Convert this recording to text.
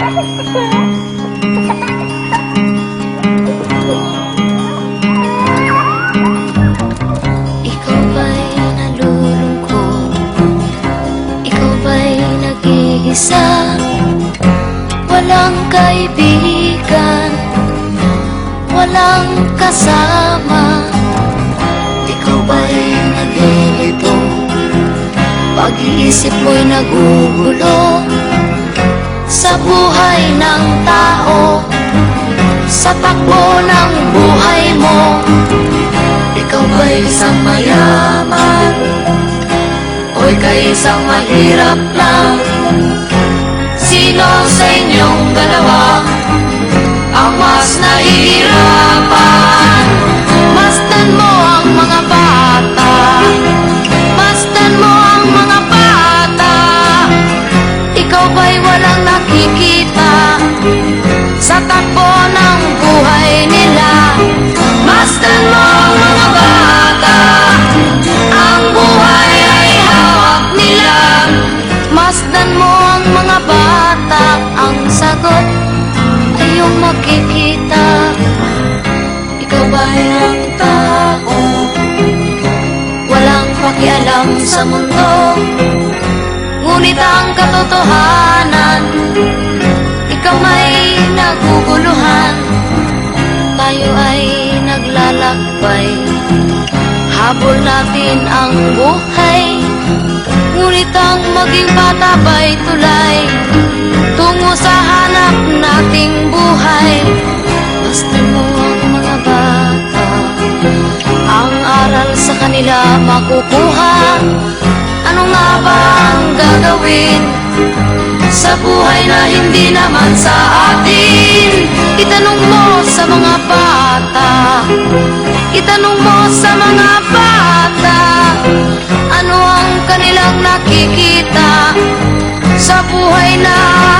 Ikaw ba'y nalulungkot? Ikaw ba'y nag-iisa? Walang kaibigan Walang kasama Ikaw ba'y nalilito? Pag-iisip mo'y nagugulo Sa buhay ng tao Sa takbo ng buhay mo ikaw ba'y isang mayaman? O ika'y isang mahirap lang? Sino sa inyong makikita. Ikaw ba'y ang tao? Walang pakialam sa mundo. Ngunit ang katotohanan Ikaw may naguguluhan. Tayo ay naglalakbay. Habol natin ang buhay. Ngunit ang maging bata ba'y tulay? Tungo sa hanap nating kanila makukuha. Ano nga ba ang gagawin sa buhay na hindi naman sa atin? Itanong mo sa mga bata. Itanong mo sa mga bata Ano ang kanilang nakikita Sa buhay na